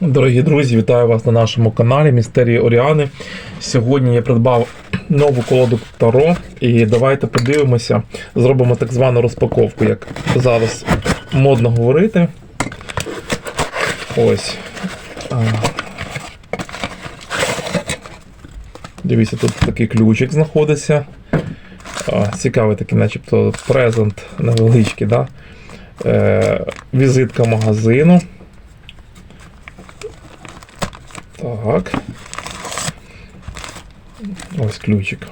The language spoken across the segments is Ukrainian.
Дорогі друзі, вітаю вас на нашому каналі Містерії Оріани. Сьогодні я придбав нову колоду Таро і давайте подивимося, зробимо так звану розпаковку, як зараз модно говорити. Ось. Дивіться, тут такий ключик знаходиться. Цікавий такий, начебто, презент невеличкий, да? Е, візитка магазину. Так. Ось ключик.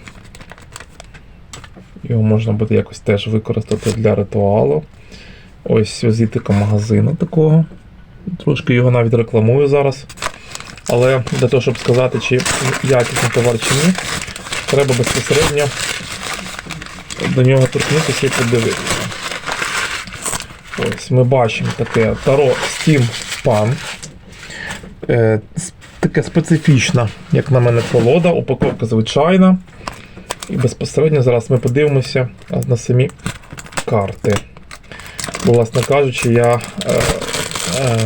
Його можна буде якось теж використати для ритуалу. Ось візитика магазину такого. Трошки його навіть рекламую зараз. Але для того, щоб сказати, чи якісний товар чи ні, треба безпосередньо до нього торкнутися і подивитися. Ось ми бачимо таке Таро Steam Pan. Таке специфічна, як на мене, колода, упаковка звичайна. І безпосередньо зараз ми подивимося на самі карти. Бо, власне кажучи, я е, е,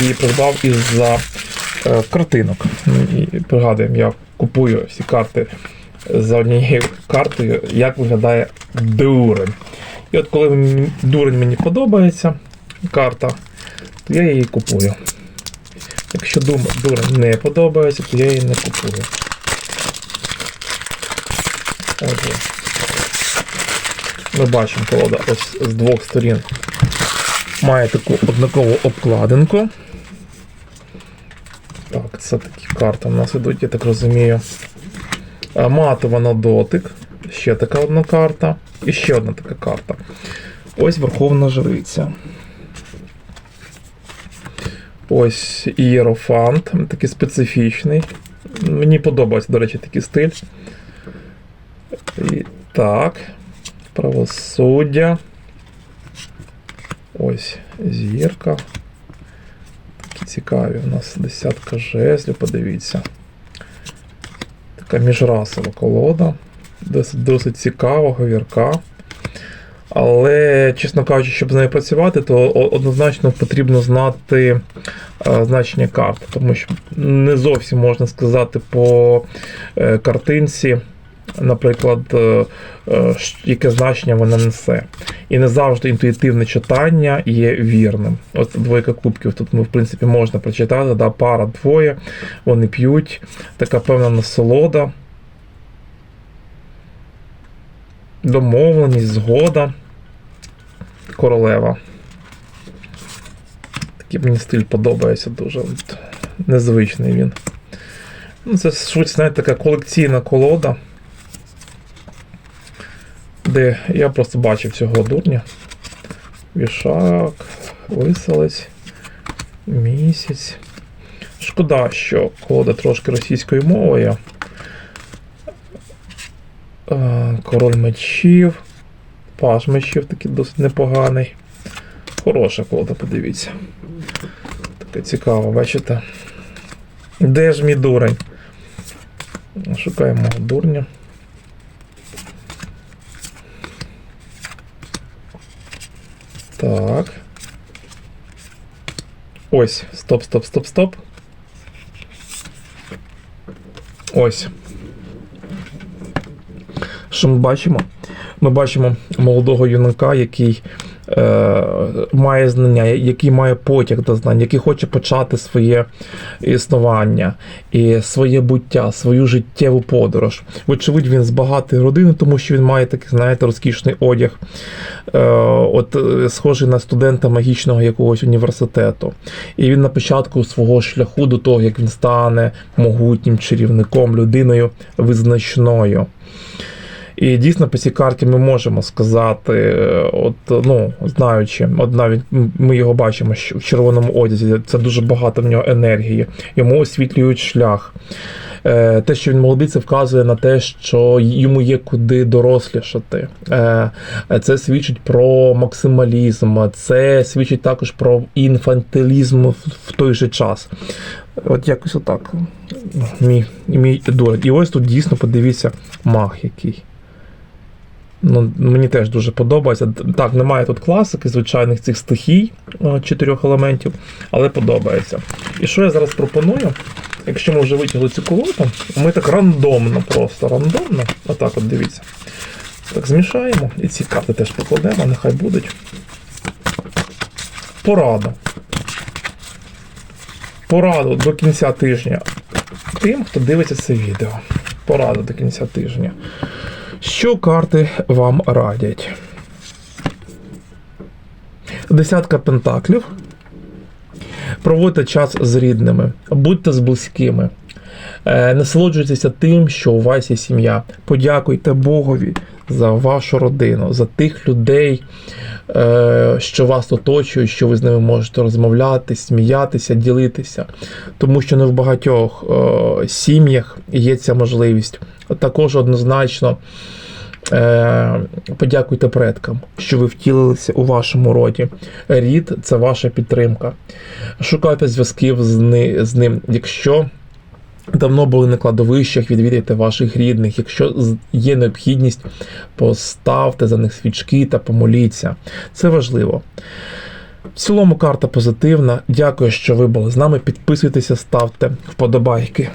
її придбав із-за е, картинок. І пригадуємо, я купую всі карти за однією картою, як виглядає дурень. І от коли дурень мені подобається, карта, то я її купую. Якщо дурень не подобається, то я її не купую. Отже. Ми бачимо колода ось з двох сторін. Має таку однакову обкладинку. Так, це такі карти у нас ідуть, я так розумію. Матова на дотик. Ще така одна карта. І ще одна така карта. Ось Верховна Жриця. Ось Ієрофант, такий специфічний. Мені подобається, до речі, такий стиль. І так. Правосуддя. Ось зірка. Такі цікаві у нас десятка жезлів, подивіться. Така міжрасова колода. Досить, досить цікава, говірка. Але, чесно кажучи, щоб з нею працювати, то однозначно потрібно знати е, значення карт, тому що не зовсім можна сказати по е, картинці, наприклад, е, яке значення вона несе. І не завжди інтуїтивне читання є вірним. От двойка кубків тут ми, в принципі, можна прочитати, да, пара двоє, вони п'ють, така певна насолода. Домовленість, згода. Королева. Такий мені стиль подобається дуже. Незвичний він. Ну, це швидше, знаєте, така колекційна колода. Де я просто бачив цього дурня. Вішак, виселець, місяць. Шкода, що колода трошки російською мовою. Е, Король мечів. Паш мечів такий досить непоганий. Хороша колода, подивіться. Таке цікаво, бачите? Де ж мій дурень? Шукаємо дурня. Так. Ось. Стоп, стоп, стоп, стоп. Ось. Що ми бачимо? Ми бачимо молодого юнака, який е, має знання, який має потяг до знань, який хоче почати своє існування і своє буття, свою життєву подорож. Вочевидь, він з багатої родини, тому що він має такий, знаєте, розкішний одяг, е, от е, схожий на студента магічного якогось університету. І він на початку свого шляху до того, як він стане могутнім чарівником, людиною визначною. І дійсно по цій карті ми можемо сказати, е, от ну знаючи, от навіть ми його бачимо в червоному одязі. Це дуже багато в нього енергії. Йому освітлюють шлях. Е, Те, що він молодий, це вказує на те, що йому є куди дорослішати. Е, Це свідчить про максималізм, це свідчить також про інфантилізм в в той же час. От якось отак. Мій, мій дурень. І ось тут дійсно подивіться мах який. Ну, мені теж дуже подобається. Так, немає тут класики, звичайних цих стихій е, чотирьох елементів, але подобається. І що я зараз пропоную? Якщо ми вже витягли цю колоду, ми так рандомно, просто рандомно, отак от дивіться. Так змішаємо. І ці карти теж покладемо, нехай будуть. Порада. Пораду до кінця тижня тим, хто дивиться це відео. Порада до кінця тижня. Що карти вам радять? Десятка пентаклів. Проводьте час з рідними, будьте з близькими. Е, Насолоджуйтеся тим, що у вас є сім'я. Подякуйте Богові за вашу родину, за тих людей, е, що вас оточують, що ви з ними можете розмовляти, сміятися, ділитися. Тому що не в багатьох е, сім'ях є ця можливість. Також однозначно. Е, подякуйте предкам, що ви втілилися у вашому роді. Рід це ваша підтримка. Шукайте зв'язків з, ни, з ним. Якщо давно були на кладовищах, відвідайте ваших рідних. Якщо є необхідність, поставте за них свічки та помоліться. Це важливо. В цілому карта позитивна. Дякую, що ви були з нами. Підписуйтеся, ставте вподобайки.